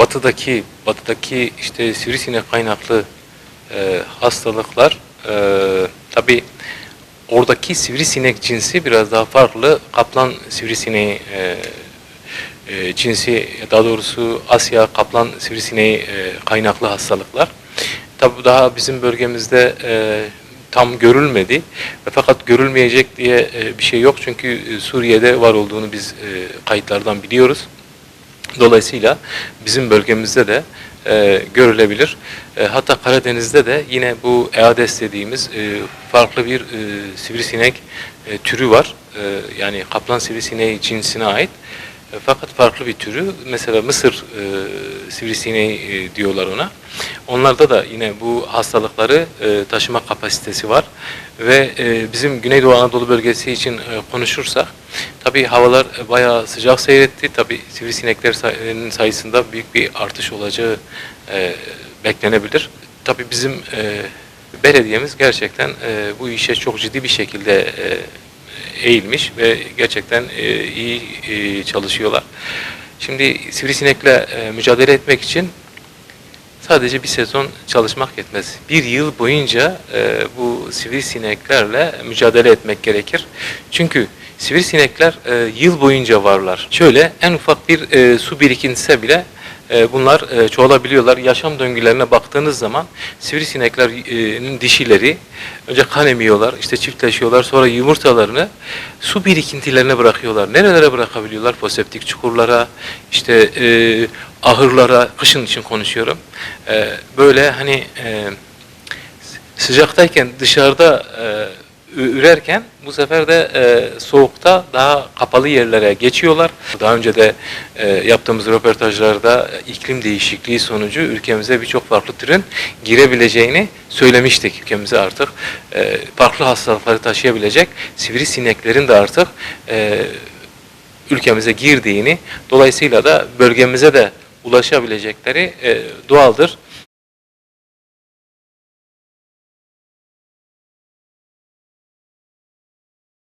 batıdaki batıdaki işte sivrisinek kaynaklı e, hastalıklar e, tabi oradaki sivrisinek cinsi biraz daha farklı. Kaplan sivrisineği e, e, cinsi daha doğrusu Asya kaplan sivrisineği e, kaynaklı hastalıklar. Tabi daha bizim bölgemizde e, tam görülmedi ve fakat görülmeyecek diye e, bir şey yok çünkü e, Suriye'de var olduğunu biz e, kayıtlardan biliyoruz. Dolayısıyla bizim bölgemizde de e, görülebilir. E, hatta Karadeniz'de de yine bu EADES dediğimiz e, farklı bir e, sivrisinek e, türü var. E, yani kaplan sivrisineği cinsine ait. E, fakat farklı bir türü. Mesela Mısır e, sivrisineği e, diyorlar ona. Onlarda da yine bu hastalıkları e, taşıma kapasitesi var. Ve e, bizim Güneydoğu Anadolu bölgesi için e, konuşursak, tabii havalar e, bayağı sıcak seyretti. Tabii sivrisinekler sayının sayısında büyük bir artış olacağı e, beklenebilir. Tabii bizim e, belediyemiz gerçekten e, bu işe çok ciddi bir şekilde e, eğilmiş ve gerçekten e, iyi e, çalışıyorlar. Şimdi sivrisinekle e, mücadele etmek için sadece bir sezon çalışmak yetmez. Bir yıl boyunca bu sivrisineklerle mücadele etmek gerekir. Çünkü sivrisinekler yıl boyunca varlar. Şöyle en ufak bir su birikintisi bile e, bunlar e, çoğalabiliyorlar. Yaşam döngülerine baktığınız zaman sivrisineklerin dişileri önce kan emiyorlar, işte çiftleşiyorlar, sonra yumurtalarını su birikintilerine bırakıyorlar. Nerelere bırakabiliyorlar? Foseptik çukurlara, işte e, ahırlara, kışın için konuşuyorum. E, böyle hani e, sıcaktayken dışarıda e, ürerken bu sefer de e, soğukta daha kapalı yerlere geçiyorlar. Daha önce de e, yaptığımız röportajlarda iklim değişikliği sonucu ülkemize birçok farklı türün girebileceğini söylemiştik. Ülkemize artık e, farklı hastalıkları taşıyabilecek sivrisineklerin de artık e, ülkemize girdiğini, dolayısıyla da bölgemize de ulaşabilecekleri e, doğaldır.